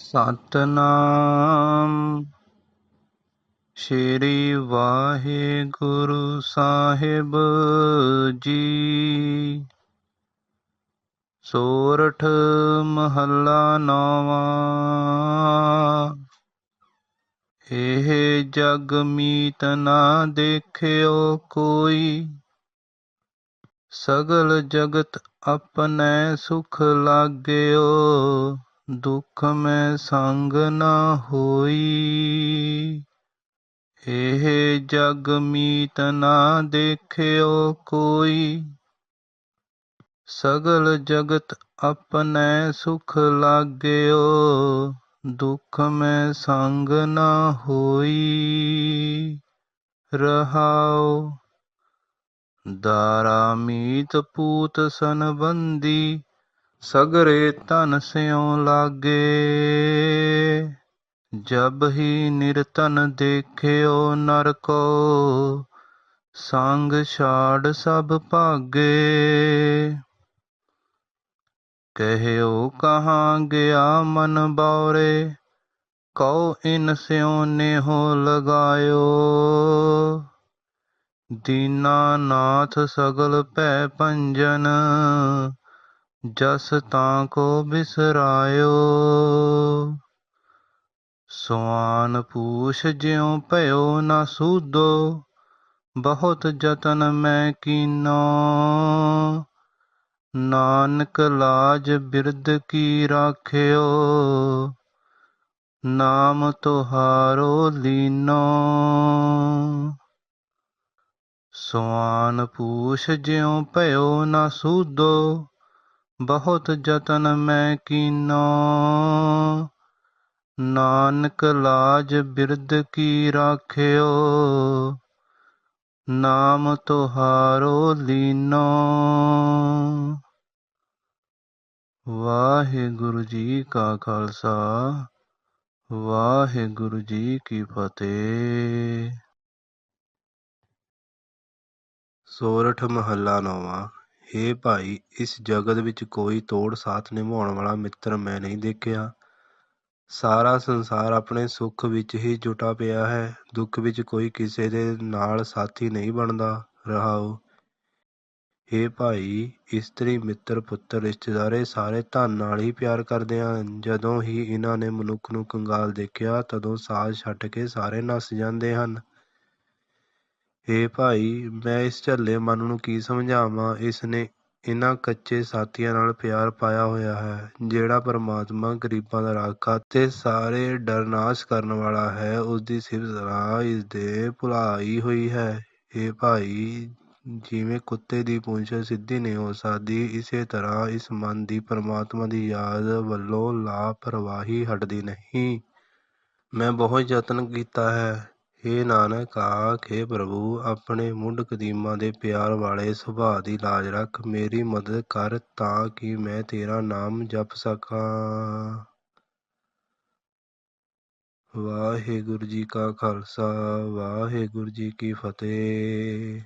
ਸਤਨਾਮ। ਸ਼੍ਰੀ ਵਾਹਿਗੁਰੂ ਸਾਹਿਬ ਜੀ। ਸੋਰਠ ਮਹੱਲਾ ਨੌਵਾਂ। ਇਹ ਜਗ ਮੀਤ ਨਾ ਦੇਖਿਓ ਕੋਈ। ਸਗਲ ਜਗਤ ਆਪਣੇ ਸੁਖ ਲਾਗਿਓ। ਦੁਖ ਮੈਂ ਸੰਗ ਨਾ ਹੋਈ ਇਹ ਜਗ ਮੀਤ ਨਾ ਦੇਖਿਓ ਕੋਈ ਸਗਲ ਜਗਤ ਆਪਣੈ ਸੁਖ ਲਾਗਿਓ ਦੁਖ ਮੈਂ ਸੰਗ ਨਾ ਹੋਈ ਰਹਾਉ ਦਾਰਾ ਮੀਤ ਪੂਤ ਸੰਬੰਦੀ ਸਗਰੇ ਧਨ ਸਿਉ ਲਾਗੇ, ਜਬ ਹੀ ਨਿਰਤਨ ਦੇਖਿਓ ਨਰ ਕੋ ਸੰਗ ਛਾੜ ਸਭ ਭਾਗੇ। ਕਹਿਓ ਕਹਾਂ ਗਿਆ ਮਨ ਬੌਰੇ, ਕਉ ਇਨ ਸਿਉ ਨੇਹੋ ਲਗਾਇਓ। ਦੀਨਾ ਨਾਥ ਸਗਲ ਭੈ ਪੰਜਨ ਜਸ ਤਾਂ ਕੋ ਬਿਸਰਾਇਓ। ਸੁਆਨ ਪੂਛ ਜਿਉ ਭਇਓ ਨਾ ਸੂਦੋ, ਬਹੁਤ ਯਤਨ ਮੈਂ ਕੀਨੋ। ਨਾਨਕ ਲਾਜ ਬਿਰਦ ਕੀ ਰਾਖਿਓ, ਨਾਮ ਤੁਹਾਰੋ ਲੀਨੋ। ਸੁਆਨ ਪੂਛ ਜਿਉ ਭਇਓ ਨਾ ਸੂਦੋ ਬਹੁਤ ਜਤਨ ਮੈਂ ਕੀਨੋ। ਨਾਨਕ ਲਾਜ ਬਿਰਦ ਕੀ ਰਾਖਿਓ। ਨਾਮ ਤੁਹਾਰੋ ਲੀਨੋ। ਵਾਹਿਗੁਰੂ ਜੀ ਕਾ ਖਾਲਸਾ, ਵਾਹਿਗੁਰੂ ਜੀ ਕੀ ਫਤਿਹ। ਸੋਰਠ ਮਹੱਲਾ ਨੌਵਾਂ। ਹੇ ਭਾਈ, ਇਸ ਜਗਤ ਵਿੱਚ ਕੋਈ ਤੋੜ ਸਾਥ ਨਿਭਾਉਣ ਵਾਲਾ ਮਿੱਤਰ ਮੈਂ ਨਹੀਂ ਦੇਖਿਆ। ਸਾਰਾ ਸੰਸਾਰ ਆਪਣੇ ਸੁੱਖ ਵਿੱਚ ਹੀ ਜੁਟਾ ਪਿਆ ਹੈ। ਦੁੱਖ ਵਿੱਚ ਕੋਈ ਕਿਸੇ ਦੇ ਨਾਲ ਸਾਥੀ ਨਹੀਂ ਬਣਦਾ। ਰਹਾਓ। ਹੇ ਭਾਈ, ਇਸਤਰੀ, ਮਿੱਤਰ, ਪੁੱਤਰ, ਰਿਸ਼ਤੇਦਾਰੇ ਸਾਰੇ ਧਨ ਨਾਲ ਹੀ ਪਿਆਰ ਕਰਦੇ ਹਨ। ਜਦੋਂ ਹੀ ਇਹਨਾਂ ਨੇ ਮਨੁੱਖ ਨੂੰ ਕੰਗਾਲ ਦੇਖਿਆ, ਤਦੋਂ ਸਾਜ ਛੱਡ ਕੇ ਸਾਰੇ ਨੱਸ ਜਾਂਦੇ ਹਨ। ਏ ਭਾਈ, ਮੈਂ ਇਸ ਝੱਲੇ ਮਨ ਨੂੰ ਕੀ ਸਮਝਾਵਾਂ? ਇਸ ਨੇ ਇਹਨਾਂ ਕੱਚੇ ਸਾਥੀਆਂ ਨਾਲ ਪਿਆਰ ਪਾਇਆ ਹੋਇਆ ਹੈ, ਜਿਹੜਾ ਪਰਮਾਤਮਾ ਗਰੀਬਾਂ ਦਾ ਰਾਖਾ ਤੇ ਸਾਰੇ ਡਰ ਨਾਸ਼ ਕਰਨ ਵਾਲਾ ਹੈ ਉਸ ਦੀ ਸਿਫਤ ਸਲਾਹ ਇਸ ਦੇ ਭੁਲਾਈ ਹੋਈ ਹੈ। ਇਹ ਭਾਈ, ਜਿਵੇਂ ਕੁੱਤੇ ਦੀ ਪੂੰਛ ਸਿੱਧੀ ਨਹੀਂ ਹੋ ਸਕਦੀ, ਇਸੇ ਤਰ੍ਹਾਂ ਇਸ ਮਨ ਦੀ ਪਰਮਾਤਮਾ ਦੀ ਯਾਦ ਵੱਲੋਂ ਲਾਪਰਵਾਹੀ ਹਟਦੀ ਨਹੀਂ। ਮੈਂ ਬਹੁਤ ਯਤਨ ਕੀਤਾ ਹੈ ਹੇ ਨਾਨਕ, ਆਖੇ ਪ੍ਰਭੂ, ਆਪਣੇ ਮੁੱਢ ਕਦੀਮਾਂ ਦੇ ਪਿਆਰ ਵਾਲੇ ਸੁਭਾਅ ਦੀ ਲਾਜ ਰੱਖ, ਮੇਰੀ ਮਦਦ ਕਰ ਤਾਂ ਕਿ ਮੈਂ ਤੇਰਾ ਨਾਮ ਜਪ ਸਕਾਂ। ਵਾਹਿਗੁਰੂ ਜੀ ਕਾ ਖਾਲਸਾ, ਵਾਹਿਗੁਰੂ ਜੀ ਕੀ ਫਤਿਹ।